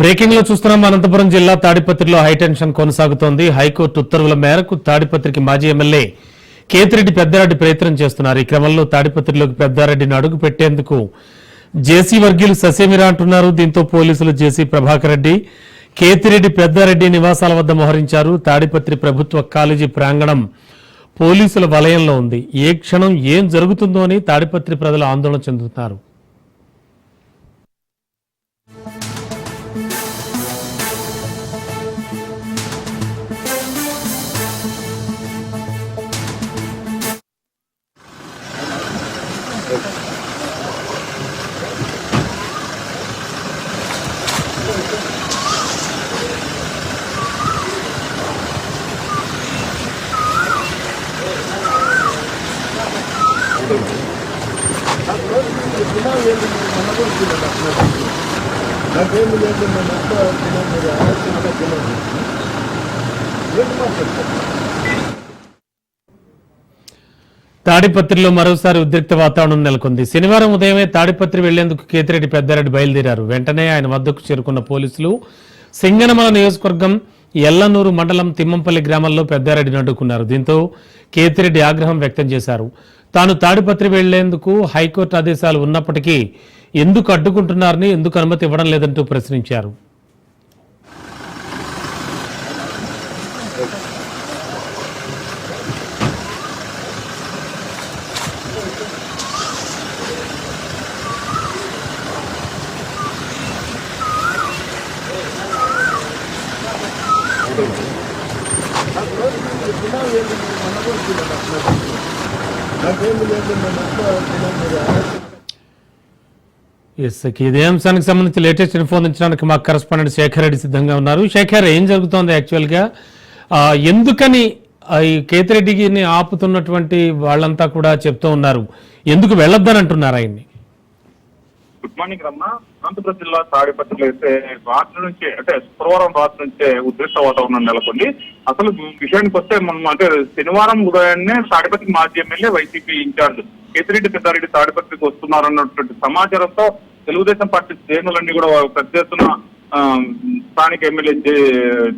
బ్రేకింగ్లో చూస్తున్నాం. అనంతపురం జిల్లా తాడిపత్రిలో హైటెన్షన్ కొనసాగుతోంది. హైకోర్టు ఉత్తర్వుల మేరకు తాడిపత్రికి మాజీ ఎమ్మెల్యే కేతిరెడ్డి పెద్దారెడ్డి ప్రయత్నం చేస్తున్నారు. ఈ క్రమంలో తాడిపత్రిలోకి పెద్దారెడ్డిని అడుగు పెట్టేందుకు జేసీ వర్గీయులు ససేమిరా అంటున్నారు. దీంతో పోలీసులు జేసీ ప్రభాకర్ రెడ్డి కేతిరెడ్డి పెద్దారెడ్డి నివాసాల వద్ద మోహరించారు. తాడిపత్రి ప్రభుత్వ కాలేజీ ప్రాంగణం పోలీసుల వలయంలో ఉంది. ఏ క్షణం ఏం జరుగుతుందో అని తాడిపత్రి ప్రజలు ఆందోళన చెందుతున్నారు. తాడిపత్రిలో మరోసారి ఉద్రిక్త వాతావరణం నెలకొంది. శనివారం ఉదయమే తాడిపత్రి వెళ్ళేందుకు కేతిరెడ్డి పెద్దారెడ్డి బయలుదేరారు. వెంటనే ఆయన వద్దకు చేరుకున్న పోలీసులు సింగనమల నియోజకవర్గం ఎల్లనూరు మండలం తిమ్మంపల్లి గ్రామంలో పెద్దారెడ్డిని అడ్డుకున్నారు. దీంతో కేతిరెడ్డి ఆగ్రహం వ్యక్తం చేశారు. తాను తాడిపత్రి వెళ్ళేందుకు హైకోర్టు ఆదేశాలు ఉన్నప్పటికీ ఎందుకు అడ్డుకుంటున్నారని ఎందుకు అనుమతి ఇవ్వడం లేదంటూ ప్రశ్నించారు. ఎస్ ఇదే అంశానికి సంబంధించి లేటెస్ట్ ఇన్ఫో అందించడానికి మా కరెస్పాండెంట్ శేఖర్ రెడ్డి సిద్ధంగా ఉన్నారు. శేఖర్ ఏం జరుగుతోంది యాక్చువల్గా? గా ఎందుకని ఈ కేతిరెడ్డిని ఆపుతున్నటువంటి వాళ్ళంతా కూడా చెప్తూ ఉన్నారు. ఎందుకు వెళ్ళొద్దని అంటున్నారు ఆయన్ని? గుడ్ మార్నింగ్ రమ్మ. అనంతపురం జిల్లా తాడిపత్రిలో అయితే రాత్రి నుంచి అంటే శుక్రవారం రాత్రి నుంచే ఉద్రిక్త వాతావరణం నెలకొంది. అసలు విషయానికి వస్తే మనం అంటే శనివారం ఉదయాన్నే తాడిపత్రి మాజీ MLA YCP incharge Kethireddy Peddareddy తాడిపత్రికి వస్తున్నారన్నటువంటి సమాచారంతో తెలుగుదేశం పార్టీ శ్రేణులన్నీ కూడా పెద్ద ఎత్తున ఆ, స్థానిక ఎమ్మెల్యే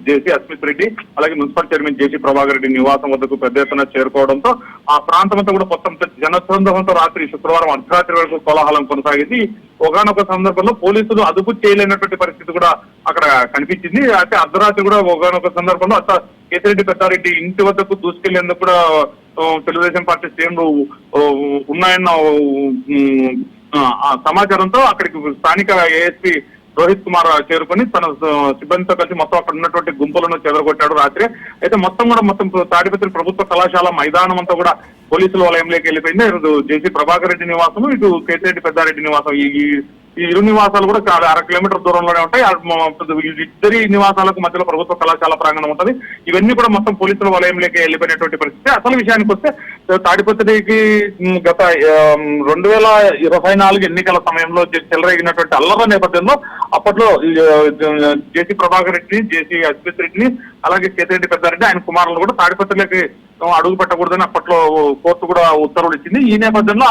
జేసీ అస్మిత్ రెడ్డి అలాగే municipal chairman JC Prabhakar Reddy నివాసం వద్దకు పెద్ద ఎత్తున చేరుకోవడంతో ఆ ప్రాంతం అంతా కూడా మొత్తం జనసందోహంతో రాత్రి శుక్రవారం అర్ధరాత్రి వరకు కోలాహలం కొనసాగింది. ఒకనొక సందర్భంలో పోలీసులు అదుపు చేయలేనటువంటి పరిస్థితి కూడా అక్కడ కనిపించింది. అయితే అర్ధరాత్రి కూడా ఒకనొక సందర్భంలో అత్త కేసిరెడ్డి పెద్దారెడ్డి ఇంటి వద్దకు దూసుకెళ్ళేందుకు కూడా తెలుగుదేశం పార్టీ శ్రేణులు ఉన్నాయన్న సమాచారంతో అక్కడికి స్థానిక ఏఎస్పీ రోహిత్ కుమార్ చేరుకొని తన సిబ్బందితో కలిసి మొత్తం అక్కడ ఉన్నటువంటి గుంపులను చెదరగొట్టాడు రాత్రి. అయితే మొత్తం కూడా మొత్తం తాడిపత్రి ప్రభుత్వ కళాశాల మైదానం అంతా కూడా పోలీసుల వలయంలోకి వెళ్ళిపోయింది. జేసీ ప్రభాకర్ రెడ్డి నివాసం ఇటు కేతిరెడ్డి పెద్దారెడ్డి నివాసం ఈ ఈ- ఇరు నివాసాలు కూడా చాలా అర కిలోమీటర్ దూరంలోనే ఉంటాయి. ఇద్దరి నివాసాలకు మధ్యలో ప్రభుత్వ కళాశాల ప్రాంగణం ఉంటుంది. ఇవన్నీ కూడా మొత్తం పోలీసుల వలయంలోకి వెళ్ళిపోయినటువంటి పరిస్థితి. అసలు విషయానికి వస్తే తాడిపత్రికి గత రెండు వేల ఇరవై నాలుగు ఎన్నికల సమయంలో చెలరేగినటువంటి అల్లర్ల నేపథ్యంలో అప్పట్లో జేసీ ప్రభాకర్ రెడ్డిని జేసీ అశ్విత్ రెడ్డిని అలాగే కేతిరెడ్డి పెద్దారెడ్డి ఆయన కుమారులు కూడా తాడిపత్రులకి అడుగు పెట్టకూడదని అప్పట్లో కోర్టు కూడా ఉత్తర్వులు ఇచ్చింది. ఈ నేపథ్యంలో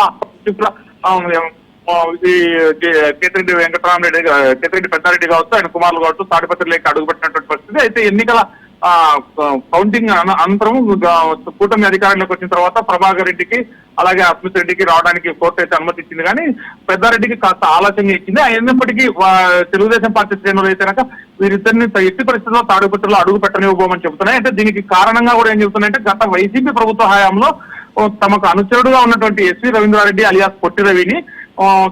ఇది కేతిరెడ్డి వెంకటరామరెడ్డి కేతిరెడ్డి పెద్దారెడ్డి కావచ్చు ఆయన కుమారులు కావచ్చు తాడిపత్రిలోకి అడుగుపెట్టినటువంటి పరిస్థితి. అయితే ఎన్నికల కౌంటింగ్ అన- అనంతరం కూటమి అధికారంలోకి వచ్చిన తర్వాత ప్రభాకర్ రెడ్డికి అలాగే అస్మిత్ రెడ్డికి రావడానికి కోర్టు అయితే అనుమతి ఇచ్చింది కానీ పెద్దారెడ్డికి కాస్త ఆలస్యంగా ఇచ్చింది. అయినప్పటికీ తెలుగుదేశం పార్టీ శ్రేణులు అయితే కనుక వీరిద్దరిని ఎట్టి పరిస్థితుల్లో తాడుపత్రులు అడుగు పెట్టనివ్వబోమని చెబుతున్నాయి. అంటే దీనికి కారణంగా కూడా ఏం చెబుతున్నాయంటే గత వైసీపీ ప్రభుత్వ హయాంలో తమకు అనుచరుడుగా ఉన్నటువంటి ఎస్వి రవీంద్రారెడ్డి అలియాస్ పొట్టి రవిని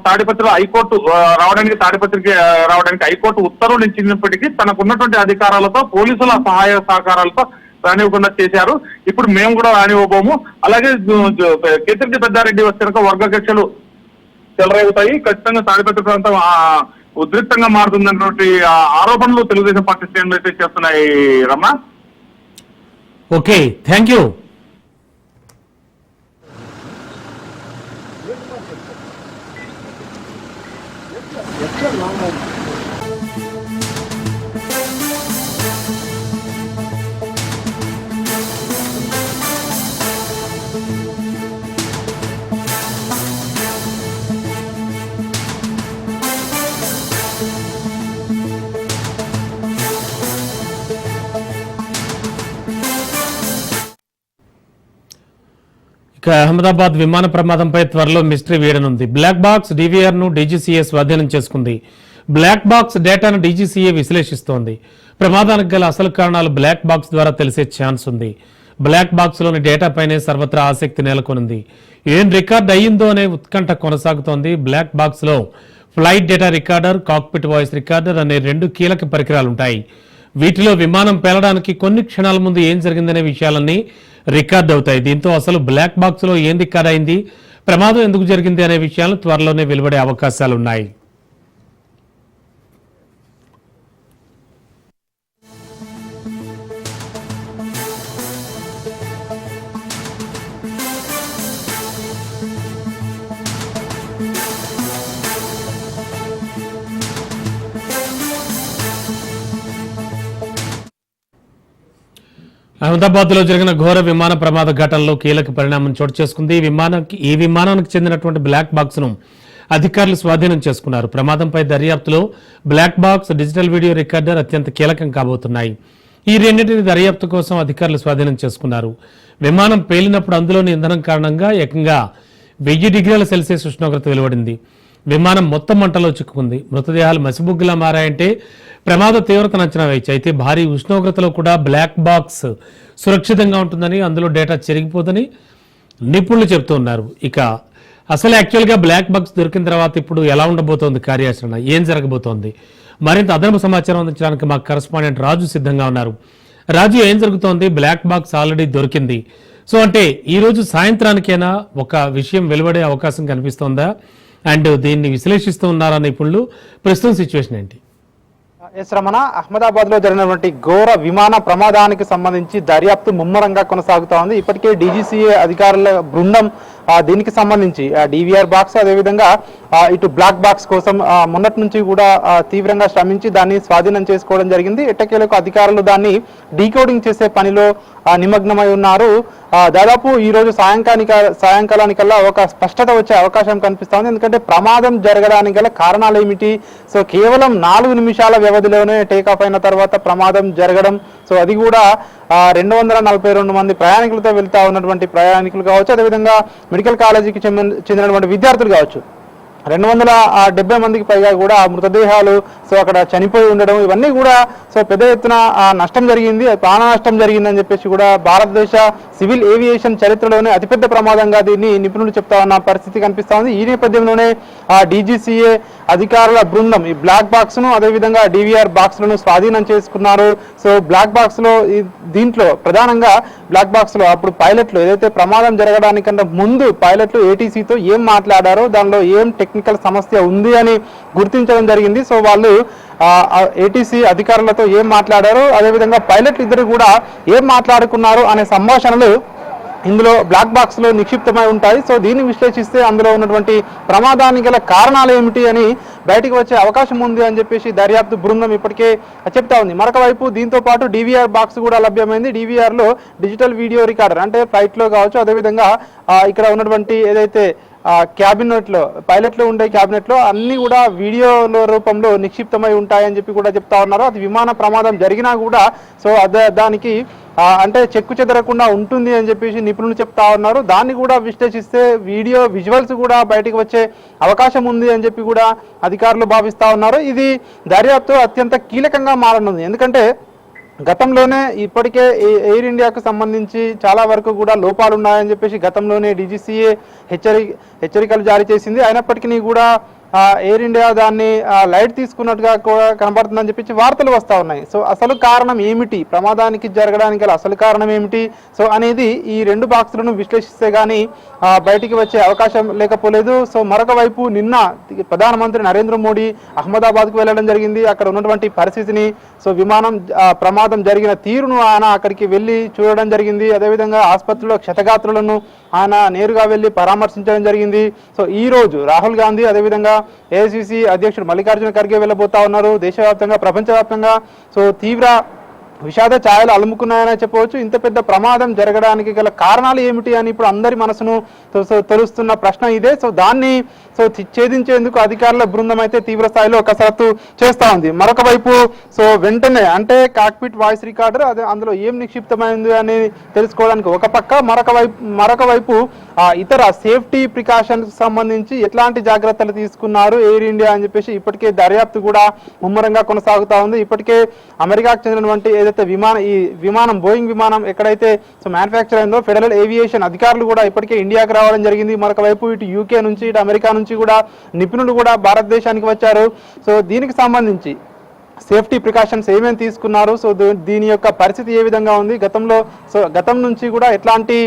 తాడిపత్రిలో హైకోర్టు రావడానికి తాడిపత్రికి రావడానికి హైకోర్టు ఉత్తర్వులు ఇచ్చినప్పటికీ తనకు ఉన్నటువంటి అధికారాలతో పోలీసుల సహాయ సహకారాలతో రానివ్వకుండా చేశారు. ఇప్పుడు మేము కూడా రానివ్వబోము. అలాగే కేతిరెడ్డి పెద్దారెడ్డి వచ్చినాక వర్గ కక్షలు చెలరేగుతాయి. ఖచ్చితంగా తాడిపత్రి ప్రాంతం ఉద్రిక్తంగా మారుతుందన్నటువంటి ఆరోపణలు తెలుగుదేశం పార్టీ శ్రేణులు అయితే చేస్తున్నాయి రమ్మ ఓకే థ్యాంక్ యూ. ఎట్లా లాంగ్ ఇక అహ్మదాబాద్ విమాన ప్రమాదంపై త్వరలో మిస్టరీ వేయనుంది. బ్లాక్ బాక్స్ డివిఆర్ను డీజీసీఏ స్వాధీనం చేసుకుంది. బ్లాక్ బాక్స్ డేటాను డీజీసీఏ విశ్లేషిస్తోంది. ప్రమాదానికి గల అసలు కారణాలు బ్లాక్ బాక్స్ ద్వారా తెలిసే ఛాన్స్ ఉంది. బ్లాక్ బాక్స్లోని డేటాపైనే సర్వత్రా ఆసక్తి నెలకొనింది. ఏం రికార్డ్ అయ్యిందో అనే ఉత్కంఠ కొనసాగుతోంది బ్లాక్ బాక్స్లో flight data recorder cockpit voice recorder అనే రెండు కీలక పరికరాలు ఉంటాయి వీటిలో విమానం పేలడానికి కొన్ని క్షణాల ముందు ఏం జరిగిందనే విషయాలన్నీ రికార్డ్ అవుతాయి. దీంతో అసలు బ్లాక్ బాక్స్లో ఏం రికార్డ్ అయింది? ప్రమాదం ఎందుకు జరిగింది అనే విషయాలు త్వరలోనే వెలువడే అవకాశాలున్నాయి. అహ్మదాబాద్లో జరిగిన ఘోర విమాన ప్రమాద ఘటనలో కీలక పరిణామం చోటు చేసుకుంది. ఈ విమానానికి ఈ విమానానికి చెందినటువంటి బ్లాక్ బాక్స్ను అధికారులు స్వాధీనం చేసుకున్నారు. ప్రమాదంపై దర్యాప్తులో black box digital video recorder అత్యంత కీలకం కాబోతున్నాయి. ఈ రెండింటిని దర్యాప్తు కోసం అధికారులు స్వాధీనం చేసుకున్నారు. విమానం పేలినప్పుడు అందులోని ఇంధనం కారణంగా ఏకంగా వెయ్యి డిగ్రీల సెల్సియస్ ఉష్ణోగ్రత వెలువడింది. విమానం మొత్తం మంటలో చిక్కుకుంది. మృతదేహాలు మసిబుగ్గులా మారాయంటే ప్రమాద తీవ్రతను అంచనా వేయచ్చు. అయితే భారీ ఉష్ణోగ్రతలో కూడా బ్లాక్ బాక్స్ సురక్షితంగా ఉంటుందని అందులో డేటా చెరిగిపోదని నిపుణులు చెబుతున్నారు ఇక అసలు యాక్చువల్గా బ్లాక్ బాక్స్ దొరికిన తర్వాత ఇప్పుడు ఎలా ఉండబోతోంది కార్యాచరణ? ఏం జరగబోతోంది? మరింత అదనపు సమాచారం అందించడానికి మా కరస్పాండెంట్ రాజు సిద్ధంగా ఉన్నారు. రాజు ఏం జరుగుతోంది? బ్లాక్ బాక్స్ ఆల్రెడీ దొరికింది. సో అంటే ఈరోజు సాయంత్రానికైనా? ఒక విషయం వెలువడే అవకాశం కనిపిస్తోందా? అండ్ దీన్ని విశ్లేషిస్తూ ఉన్నారా నిపుణులు ప్రస్తుతం సిచ్యువేషన్ ఏంటి? ఎస్ రమణ అహ్మదాబాద్లో జరిగినటువంటి ఘోర విమాన ప్రమాదానికి సంబంధించి దర్యాప్తు ముమ్మరంగా కొనసాగుతా ఉంది. ఇప్పటికే డీజీసీఏ అధికారుల బృందం దీనికి సంబంధించి డివిఆర్ బాక్స్ అదేవిధంగా ఇటు బ్లాక్ బాక్స్ కోసం మొన్నటి నుంచి కూడా తీవ్రంగా శ్రమించి దాన్ని స్వాధీనం చేసుకోవడం జరిగింది. ఎట్టకేలకు అధికారులు దాన్ని డీకోడింగ్ చేసే పనిలో నిమగ్నమై ఉన్నారు. దాదాపు ఈ రోజు సాయంకాలిక సాయంకాలానికల్లా ఒక స్పష్టత వచ్చే అవకాశం కనిపిస్తోంది. ఎందుకంటే ప్రమాదం జరగడానికి గల కారణాలు ఏమిటి సో కేవలం నాలుగు నిమిషాల వ్యవధిలోనే టేక్ అయిన తర్వాత ప్రమాదం జరగడం. సో అది కూడా రెండు వందల నలభై రెండు మంది ప్రయాణికులతో వెళ్తా ఉన్నటువంటి ప్రయాణికులు కావచ్చు అదేవిధంగా మెడికల్ కాలేజీకి చెందిన చెందినటువంటి విద్యార్థులు కావచ్చు. రెండు వందల డెబ్బై మందికి పైగా కూడా మృతదేహాలు సో అక్కడ చనిపోయి ఉండడం ఇవన్నీ కూడా సో పెద్ద ఎత్తున నష్టం జరిగింది. ప్రాణ నష్టం జరిగిందని చెప్పేసి కూడా భారతదేశ సివిల్ ఏవియేషన్ చరిత్రలోనే అతిపెద్ద ప్రమాదంగా దీన్ని నిపుణులు చెప్తా ఉన్న పరిస్థితి కనిపిస్తా ఉంది. ఈ నేపథ్యంలోనే ఆ డీజీసీఏ అధికారుల బృందం ఈ బ్లాక్ బాక్స్ను అదేవిధంగా డివిఆర్ బాక్స్లను స్వాధీనం చేసుకున్నారు. సో బ్లాక్ బాక్స్లో దీంట్లో ప్రధానంగా బ్లాక్ బాక్స్లో అప్పుడు పైలట్లు ఏదైతే ప్రమాదం జరగడానికన్నా ముందు పైలట్లు ఏటీసీతో ఏం మాట్లాడారో దానిలో ఏం టెక్నికల్ సమస్య ఉంది అని గుర్తించడం జరిగింది. సో వాళ్ళు ఏటీసీ అధికారులతో ఏం మాట్లాడారు అదేవిధంగా పైలట్లు ఇద్దరు కూడా ఏం మాట్లాడుకున్నారు అనే సంభాషణలు ఇందులో బ్లాక్ బాక్స్లో నిక్షిప్తమై ఉంటాయి. సో దీన్ని విశ్లేషిస్తే అందులో ఉన్నటువంటి ప్రమాదానికి గల కారణాలు ఏమిటి అని బయటికి వచ్చే అవకాశం ఉంది అని చెప్పేసి దర్యాప్తు బృందం ఇప్పటికే చెప్తా ఉంది. మరొక వైపు దీంతో పాటు డివిఆర్ బాక్స్ కూడా లభ్యమైంది. డివిఆర్లో డిజిటల్ వీడియో రికార్డర్ అంటే ఫ్లైట్లో కావచ్చు అదేవిధంగా ఇక్కడ ఉన్నటువంటి ఏదైతే క్యాబినెట్లో పైలట్లో ఉండే క్యాబినెట్లో అన్నీ అన్ని కూడా వీడియోల రూపంలో నిక్షిప్తమై ఉంటాయని చెప్పి కూడా చెప్తా ఉన్నారు. అది విమాన ప్రమాదం జరిగినా కూడా సో అదే దానికి అంటే చెక్కు చెదరకుండా ఉంటుంది అని చెప్పేసి నిపుణులు చెప్తా ఉన్నారు. దాన్ని కూడా విశ్లేషిస్తే వీడియో విజువల్స్ కూడా బయటకు వచ్చే అవకాశం ఉంది అని చెప్పి కూడా అధికారులు భావిస్తా ఉన్నారు. ఇది దర్యాప్తు అత్యంత కీలకంగా మారనుంది. ఎందుకంటే గతంలోనే ఇప్పటికే ఎయిర్ ఇండియాకు సంబంధించి చాలా వరకు కూడా లోపాలు ఉన్నాయని చెప్పేసి గతంలోనే డీజీసీఏ హెచ్చరి హెచ్చరికలు జారీ చేసింది. అయినప్పటికీ కూడా ఎయిర్ ఇండియా దాన్ని లైట్ తీసుకున్నట్టుగా కూడా కనబడుతుందని చెప్పి వార్తలు వస్తూ ఉన్నాయి. సో అసలు కారణం ఏమిటి? ప్రమాదానికి జరగడానికి గల అసలు కారణం ఏమిటి? సో అనేది ఈ రెండు బాక్సులను విశ్లేషిస్తే కానీ బయటికి వచ్చే అవకాశం లేకపోలేదు. సో మరొక వైపు నిన్న ప్రధానమంత్రి నరేంద్ర మోడీ అహ్మదాబాద్కు వెళ్ళడం జరిగింది. అక్కడ ఉన్నటువంటి పరిస్థితిని సో విమానం ప్రమాదం జరిగిన తీరును ఆయన అక్కడికి వెళ్ళి చూడడం జరిగింది. అదేవిధంగా ఆసుపత్రిలో క్షతగాత్రులను ఆయన నేరుగా వెళ్ళి పరామర్శించడం జరిగింది. సో ఈ రోజు రాహుల్ గాంధీ అదేవిధంగా ఏఐసిసి అధ్యక్షుడు మల్లికార్జున ఖర్గే వెళ్ళబోతా ఉన్నారు. దేశవ్యాప్తంగా ప్రపంచవ్యాప్తంగా. సో తీవ్ర విషాద ఛాయలు అలుముకున్నాయని చెప్పవచ్చు. ఇంత పెద్ద ప్రమాదం జరగడానికి గల కారణాలు ఏమిటి అని ఇప్పుడు అందరి మనసును తెలుస్తున్న ప్రశ్న ఇదే. సో దాన్ని సో ఛేదించేందుకు అధికారుల బృందం అయితే తీవ్ర స్థాయిలో కసరత్తు చేస్తా ఉంది. మరొక వైపు సో వెంటనే అంటే కాక్పిట్ వాయిస్ రికార్డర్ అదే అందులో ఏం నిక్షిప్తమైంది అని తెలుసుకోవడానికి ఒక పక్క మరొక వైపు మరొక వైపు ఆ, ఇతర సేఫ్టీ ప్రికాషన్స్ సంబంధించి ఎట్లాంటి జాగ్రత్తలు తీసుకున్నారు ఎయిర్ ఇండియా అని చెప్పేసి ఇప్పటికే దర్యాప్తు కూడా ముమ్మరంగా కొనసాగుతా ఉంది. ఇప్పటికే అమెరికాకు చెందినటువంటి ఏదైతే విమానం ఈ విమానం బోయింగ్ విమానం ఎక్కడైతే సో మ్యానుఫ్యాక్చర్ అయిందో ఫెడరల్ ఏవియేషన్ అధికారులు కూడా ఇప్పటికే ఇండియాకి రావడం జరిగింది. మరొక వైపు ఇటు యూకే నుంచి ఇటు అమెరికా నుంచి కూడా నిపుణులు కూడా భారతదేశానికి వచ్చారు. సో దీనికి సంబంధించి సేఫ్టీ ప్రికాషన్స్ ఏమేమి తీసుకున్నారు? సో దీని యొక్క పరిస్థితి ఏ విధంగా ఉంది? గతంలో సో గతం నుంచి కూడా ఎట్లాంటి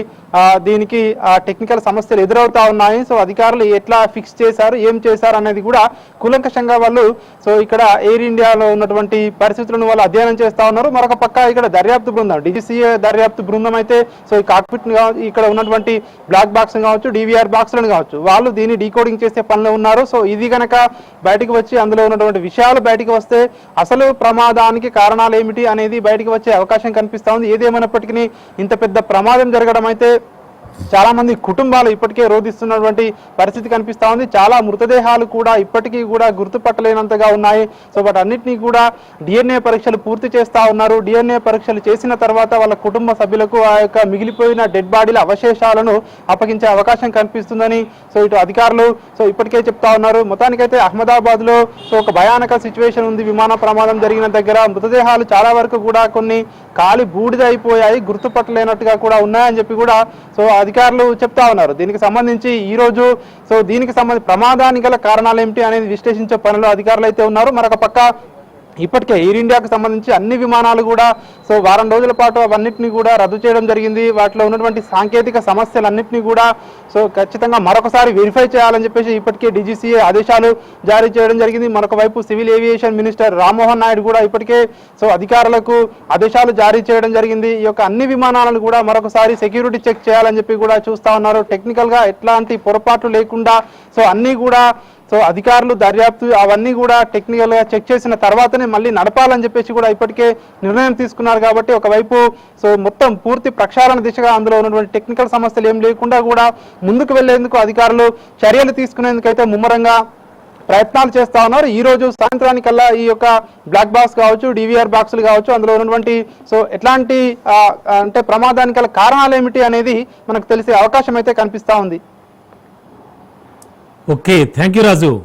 దీనికి టెక్నికల్ సమస్యలు ఎదురవుతా ఉన్నాయి. సో అధికారులు ఎట్లా ఫిక్స్ చేశారు ఏం చేశారు అనేది కూడా కూలంకషంగా వాళ్ళు సో ఇక్కడ ఎయిర్ ఇండియాలో ఉన్నటువంటి పరిస్థితులను వాళ్ళు అధ్యయనం చేస్తా ఉన్నారు. మరొక పక్క ఇక్కడ దర్యాప్తు బృందం డిజిసిఏ దర్యాప్తు బృందం అయితే సో ఈ కాక్పిట్ ఇక్కడ ఉన్నటువంటి బ్లాక్ బాక్స్ కావచ్చు డివిఆర్ బాక్స్లను కావచ్చు వాళ్ళు దీన్ని డీకోడింగ్ చేసే పనిలో ఉన్నారు. సో ఇది కనుక బయటకు వచ్చి అందులో ఉన్నటువంటి విషయాలు బయటకు వస్తే అసలు ప్రమాదానికి కారణాలు ఏమిటి అనేది బయటకు వచ్చే అవకాశం కనిపిస్తా ఉంది. ఏదేమైనప్పటికీ ఇంత పెద్ద ప్రమాదం జరగడం అయితే చాలా మంది కుటుంబాలు ఇప్పటికే రోధిస్తున్నటువంటి పరిస్థితి కనిపిస్తా ఉంది. చాలా మృతదేహాలు కూడా ఇప్పటికీ కూడా గుర్తుపట్టలేనంతగా ఉన్నాయి. సో వాటి అన్నింటినీ కూడా డిఎన్ఏ పరీక్షలు పూర్తి చేస్తా ఉన్నారు. డిఎన్ఏ పరీక్షలు చేసిన తర్వాత వాళ్ళ కుటుంబ సభ్యులకు ఆ యొక్క మిగిలిపోయిన డెడ్ బాడీల అవశేషాలను అప్పగించే అవకాశం కనిపిస్తుందని సో ఇటు అధికారులు సో ఇప్పటికే చెప్తా ఉన్నారు. మొత్తానికైతే అహ్మదాబాద్లో సో ఒక భయానక సిచ్యువేషన్ ఉంది. విమాన ప్రమాదం జరిగిన దగ్గర మృతదేహాలు చాలా వరకు కూడా కొన్ని కాలి బూడిద అయిపోయాయి గుర్తుపట్టలేనట్టుగా కూడా ఉన్నాయని చెప్పి కూడా సో అది అధికారులు చెప్తా ఉన్నారు. దీనికి సంబంధించి ఈ రోజు సో దీనికి సంబంధించి ప్రమాదానికి గల కారణాలు ఏమిటి అనేది విశ్లేషించే పనిలో అధికారులు అయితే ఉన్నారు. మరొక పక్క ఇప్పటికే ఎయిర్ ఇండియాకు సంబంధించి అన్ని విమానాలు కూడా సో వారం రోజుల పాటు అవన్నిటిని కూడా రద్దు చేయడం జరిగింది. వాటిలో ఉన్నటువంటి సాంకేతిక సమస్యలన్నింటినీ కూడా సో ఖచ్చితంగా మరొకసారి వెరిఫై చేయాలని చెప్పేసి ఇప్పటికే డీజీసీఏ ఆదేశాలు జారీ చేయడం జరిగింది. మరొక వైపు civil aviation minister Rammohan Naidu కూడా ఇప్పటికే సో అధికారులకు ఆదేశాలు జారీ చేయడం జరిగింది. ఈ యొక్క అన్ని విమానాలను కూడా మరొకసారి సెక్యూరిటీ చెక్ చేయాలని చెప్పి కూడా చూస్తా ఉన్నారు. టెక్నికల్గా ఎట్లాంటి పొరపాట్లు లేకుండా సో అన్నీ కూడా సో అధికారులు దర్యాప్తు అవన్నీ కూడా టెక్నికల్గా చెక్ చేసిన తర్వాతనే మళ్ళీ నడపాలని చెప్పేసి కూడా ఇప్పటికే నిర్ణయం తీసుకున్నారు కాబట్టి ఒకవైపు సో మొత్తం పూర్తి ప్రక్షాళన దిశగా అందులో ఉన్నటువంటి టెక్నికల్ సమస్యలు ఏం లేకుండా కూడా ముందుకు వెళ్ళేందుకు అధికారులు చర్యలు తీసుకునేందుకు అయితే ముమ్మరంగా ప్రయత్నాలు చేస్తా ఉన్నారు. ఈ రోజు సాయంత్రానికల్లా ఈ యొక్క బ్లాక్ బాక్స్ కావచ్చు డివిఆర్ బాక్సులు కావచ్చు అందులో ఉన్నటువంటి సో ఎట్లాంటి అంటే ప్రమాదానికి గల కారణాలు ఏమిటి అనేది మనకు తెలిసే అవకాశం అయితే కనిపిస్తా ఉంది. Okay thank you Raju.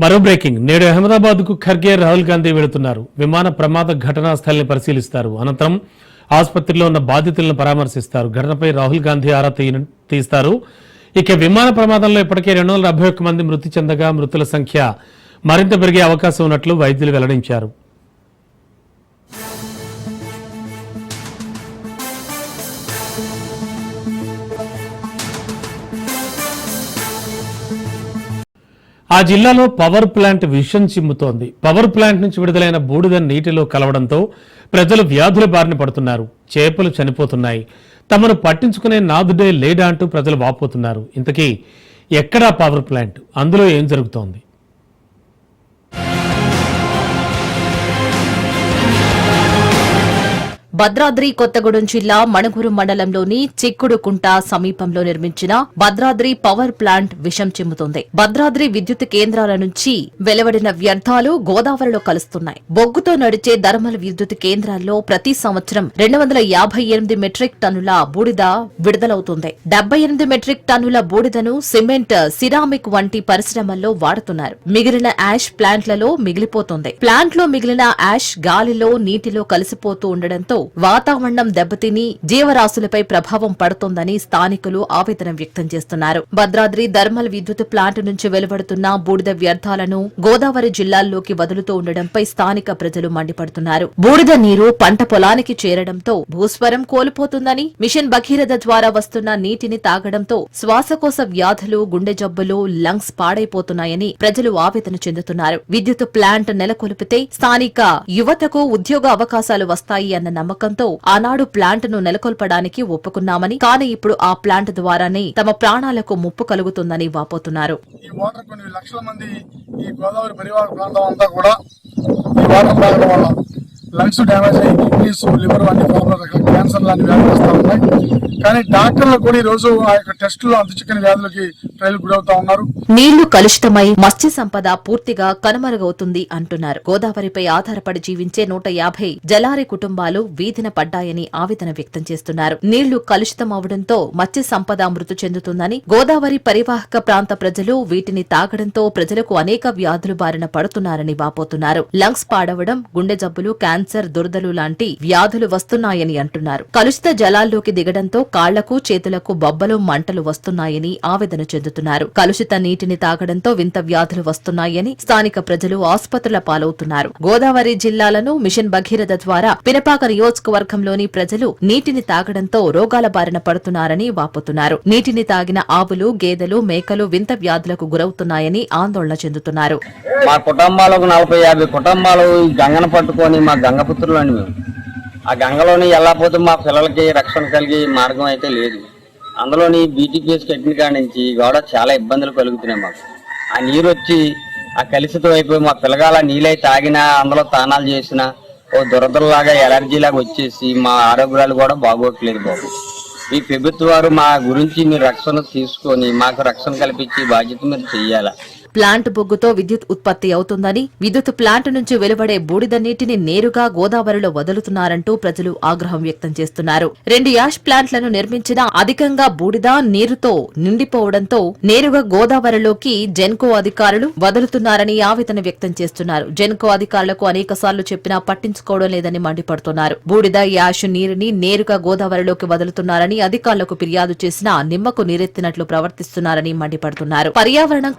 మరో బ్రేకింగ్ నేడు అహ్మదాబాద్కు ఖర్గే రాహుల్ గాంధీ వెళుతున్నారు. విమాన ప్రమాద ఘటనా స్థలిని పరిశీలిస్తారు. అనంతరం ఆసుపత్రిలో ఉన్న బాధితులను పరామర్శిస్తారు. ఘటనపై రాహుల్ గాంధీ ఆరా తీస్తారు. ఇక విమాన ప్రమాదంలో ఇప్పటికే రెండు వందల డెబ్బై ఒక్క మంది మృతి చెందగా మృతుల సంఖ్య మరింత పెరిగే అవకాశం ఉన్నట్లు వైద్యులు వెల్లడించారు. ఆ జిల్లాలో పవర్ ప్లాంట్ విషం చిమ్ముతోంది. పవర్ ప్లాంట్ నుంచి విడుదలైన బూడిద నీటిలో కలవడంతో ప్రజలు వ్యాధుల బారిన పడుతున్నారు. చేపలు చనిపోతున్నాయి. తమను పట్టించుకునే నాదుడే లేడా అంటూ ప్రజలు వాపోతున్నారు. ఇంతకీ ఎక్కడా పవర్ ప్లాంట్ అందులో ఏం జరుగుతోంది? భద్రాద్రి కొత్తగూడెం జిల్లా మణుగూరు మండలంలోని చిక్కుడుకుంట సమీపంలో నిర్మించిన భద్రాద్రి పవర్ ప్లాంట్ విషం చిమ్ముతోంది. భద్రాద్రి విద్యుత్ కేంద్రాల నుంచి వెలువడిన వ్యర్థాలు గోదావరిలో కలుస్తున్నాయి. బొగ్గుతో నడిచే ధర్మల్ విద్యుత్ కేంద్రాల్లో ప్రతి సంవత్సరం రెండు వందల యాభై ఎనిమిది మెట్రిక్ టన్నుల బూడిద విడుదలవుతుంది. డెబ్బై ఎనిమిది మెట్రిక్ టన్నుల బూడిదను సిమెంట్ సిరామిక్ వంటి పరిశ్రమల్లో వాడుతున్నారు. మిగిలిన యాష్ ప్లాంట్లలో మిగిలిపోతుంది. ప్లాంట్లో మిగిలిన యాష్ గాలిలో నీటిలో కలిసిపోతూ ఉండడంతో వాతావరణం దెబ్బతిని జీవరాశులపై ప్రభావం పడుతోందని స్థానికులు ఆవేదన వ్యక్తం చేస్తున్నారు. భద్రాద్రి థర్మల్ విద్యుత్ ప్లాంట్ నుంచి వెలువడుతున్న బూడిద వ్యర్థాలను గోదావరి జిల్లాల్లోకి వదులుతూ ఉండడంపై స్థానిక ప్రజలు మండిపడుతున్నారు. బూడిద నీరు పంట పొలానికి చేరడంతో భూస్వరం కోల్పోతుందని మిషన్ భగీరథ ద్వారా వస్తున్న నీటిని తాగడంతో శ్వాసకోశ వ్యాధులు గుండె జబ్బులు లంగ్స్ పాడైపోతున్నాయని ప్రజలు ఆవేదన చెందుతున్నారు. విద్యుత్ ప్లాంట్ నెలకొల్పితే స్థానిక యువతకు ఉద్యోగ అవకాశాలు వస్తాయి అన్న నమ్మకం నమ్మకంతో ఆనాడు ప్లాంట్ను నెలకొల్పడానికి ఒప్పుకున్నామని కానీ ఇప్పుడు ఆ ప్లాంట్ ద్వారానే తమ ప్రాణాలకు ముప్పు కలుగుతుందని వాపోతున్నారు. ఈ వాటర్ కొన్ని లక్షల మంది ఈ గోదావరి పరివార ప్రాంతం అంతా కూడా ఈ వాటర్ తాగడం వల్ల లంగ్స్ డ్యామేజ్ అయ్యి కిడ్నీస్ లివర్ అన్ని ప్రాబ్లమ్ క్యాన్సర్ లాంటి వ్యాధులు వస్తూ ఉన్నాయి. కానీ డాక్టర్లు కూడా ఈరోజు ఆ యొక్క టెస్టులు అంత చిక్కని వ్యాధులకి ట్రయల్ గురవుతా ఉన్నారు. నీళ్ళు కలుషితమై మత్స్య సంపద పూర్తిగా కనుమరుగవుతుంది అంటున్నారు. గోదావరిపై ఆధారపడి జీవించే నూట యాభై జలారి కుటుంబాలు వీధిన పడ్డాయని ఆవేదన వ్యక్తం చేస్తున్నారు. నీళ్ళు కలుషితమవడంతో మత్స్య సంపద మృతి చెందుతుందని గోదావరి పరివాహక ప్రాంత ప్రజలు వీటిని తాగడంతో ప్రజలకు అనేక వ్యాధులు బారిన పడుతున్నారని వాపోతున్నారు. లంగ్స్ పాడవడం గుండె జబ్బులు క్యాన్సర్ దురదలు లాంటి వ్యాధులు వస్తున్నాయని అంటున్నారు. కలుషిత జలాల్లోకి దిగడంతో కాళ్ళకు చేతులకు బొబ్బలు మంటలు వస్తున్నాయని ఆవేదన చెందుతున్నారు కలుషిత నీటిని తాగడంతో వింత వ్యాధులు వస్తున్నాయని స్థానిక ప్రజలు ఆసుపత్రుల పాలవుతున్నారు. గోదావరి జిల్లాలను మిషన్ భగీరథ ద్వారా పినపాక నియోజకవర్గంలోని ప్రజలు నీటిని తాగడంతో రోగాల బారిన పడుతున్నారని వాపోతున్నారు. నీటిని తాగిన ఆవులు గేదెలు మేకలు వింత వ్యాధులకు గురవుతున్నాయని ఆందోళన చెందుతున్నారు. మా కుటుంబాలకు నలభై యాభై కుటుంబాలు గంగను పట్టుకొని మా గంగపుత్రులు మేము. ఆ గంగలోని వెళ్ళకపోతే మా పిల్లలకి రక్షణ కలిగే మార్గం అయితే లేదు. అందులోని బీటీపీఎస్ కట్టిన కాడ నుంచి గోడ చాలా ఇబ్బందులు కలుగుతున్నాయి మాకు. ఆ నీరు వచ్చి ఆ కలుషితం అయిపోయి మా పిల్లగాల నీళ్ళై తాగినా అందులో తానాలు చేసినా ఓ దురదలాగా ఎలర్జీ లాగా వచ్చేసి మా ఆరోగ్యాలు కూడా బాగోట్లేదు బాబు. ఈ ప్రభుత్వ వారు మా గురించి మీరు రక్షణ తీసుకొని మాకు రక్షణ కల్పించి బాధ్యత మీరు చెయ్యాలా ప్లాంట్ బొగ్గుతో విద్యుత్ ఉత్పత్తి అవుతుందని విద్యుత్ ప్లాంట్ నుంచి వెలువడే బూడిద నీటిని నేరుగా గోదావరిలో వదులుతున్నారంటూ ప్రజలు ఆగ్రహం వ్యక్తం చేస్తున్నారు. రెండు యాష్ ప్లాంట్లను నిర్మించినా అధికంగా బూడిద నీరుతో నిండిపోవడంతో నేరుగా గోదావరిలోకి జెన్కో అధికారులు వదులుతున్నారని ఆవేదన వ్యక్తం చేస్తున్నారు. జెన్కో అధికారులకు అనేక సార్లు చెప్పినా పట్టించుకోవడం లేదని మండిపడుతున్నారు. బూడిద యాష్ నీరుని నేరుగా గోదావరిలోకి వదులుతున్నారని అధికారులకు ఫిర్యాదు చేసినా నిమ్మకు నీరెత్తినట్లు ప్రవర్తిస్తున్నారని మండిపడుతున్నారు. పర్యావరణం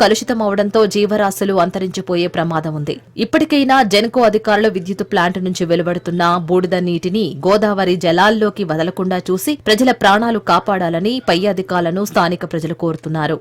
కలుషితమవడంతో జీవరాశులు అంతరించిపోయే ప్రమాదం ఉంది. ఇప్పటికైనా జెన్కో అధికారులు విద్యుత్ ప్లాంట్ నుంచి వెలువడుతున్న బూడిద నీటిని గోదావరి జలాల్లోకి వదలకుండా చూసి ప్రజల ప్రాణాలు కాపాడాలని పై అధికారులను స్థానిక ప్రజలు కోరుతున్నారు.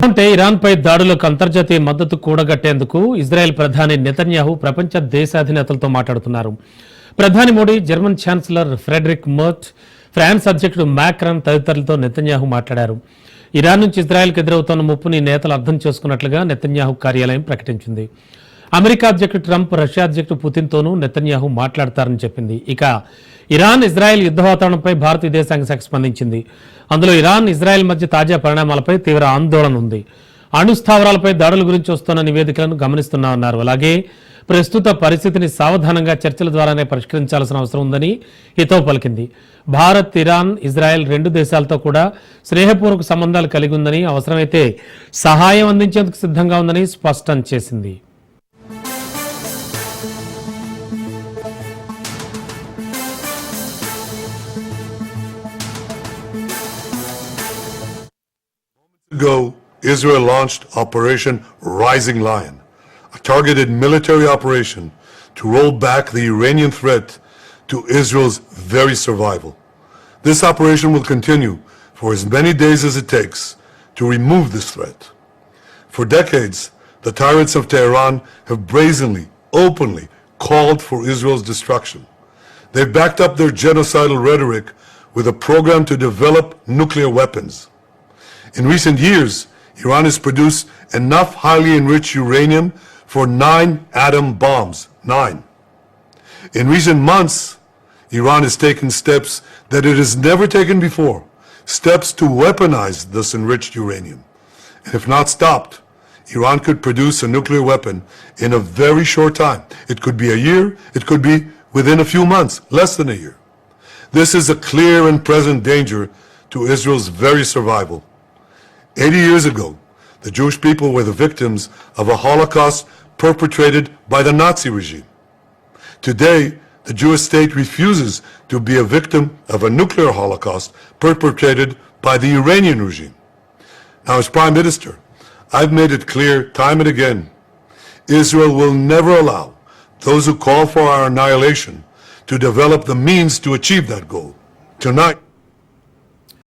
అంటే ఇరాన్పై దాడులకు అంతర్జాతీయ మద్దతు కూడగట్టేందుకు ఇజ్రాయెల్ ప్రధాని నెతన్యాహు ప్రపంచ దేశాధినేతలతో మాట్లాడుతున్నారు. ప్రధాని Modi German chancellor Friedrich Merz France అధ్యక్షుడు మ్యాక్రాన్ తదితరులతో నెతన్యాహు మాట్లాడారు. ఇరాన్ నుంచి ఇజ్రాయెల్కి ఎదురవుతున్న ముప్పుని నేతలు అర్థం చేసుకున్నట్లుగా నెతన్యాహు కార్యాలయం ప్రకటించింది. అమెరికా అధ్యక్షుడు ట్రంప్ రష్యా అధ్యక్షుడు పుతిన్తోనూ నెతన్యాహు మాట్లాడతారని చెప్పింది. ఇక ఇరాన్ ఇజ్రాయెల్ యుద్ధ వాతావరణంపై భారత విదేశాంగ శాఖ స్పందించింది. అందులో ఇరాన్ ఇజ్రాయెల్ మధ్య తాజా పరిణామాలపై తీవ్ర ఆందోళన ఉంది. అణు స్థావరాలపై దాడుల గురించి వస్తున్న నివేదికలను గమనిస్తున్నామన్నారు అలాగే ప్రస్తుత పరిస్థితిని సావధానంగా చర్చల ద్వారానే పరిష్కరించాల్సిన అవసరం ఉందని హితవు పలికింది. భారత్ ఇరాన్ ఇజ్రాయెల్ రెండు దేశాలతో కూడా స్నేహపూర్వక సంబంధాలు కలిగి ఉందని అవసరమైతే సహాయం అందించేందుకు సిద్ధంగా ఉందని స్పష్టం చేసింది. Ago, Israel launched Operation Rising Lion, a targeted military operation to roll back the Iranian threat to Israel's very survival. This operation will continue for as many days as it takes to remove this threat. For decades, the tyrants of Tehran have brazenly, openly called for Israel's destruction. They've backed up their genocidal rhetoric with a program to develop nuclear weapons. In recent years, Iran has produced enough highly enriched uranium for nine atom bombs. Nine. In recent months, Iran has taken steps that it has never taken before. Steps to weaponize this enriched uranium. And if not stopped, Iran could produce a nuclear weapon in a very short time. It could be a year, it could be within a few months, less than a year. This is a clear and present danger to Israel's very survival. 80 years ago, the Jewish people were the victims of a Holocaust perpetrated by the Nazi regime. Today, the Jewish state refuses to be a victim of a nuclear Holocaust perpetrated by the Iranian regime. Now, as Prime Minister, I've made it clear time and again Israel will never allow those who call for our annihilation to develop the means to achieve that goal. Tonight,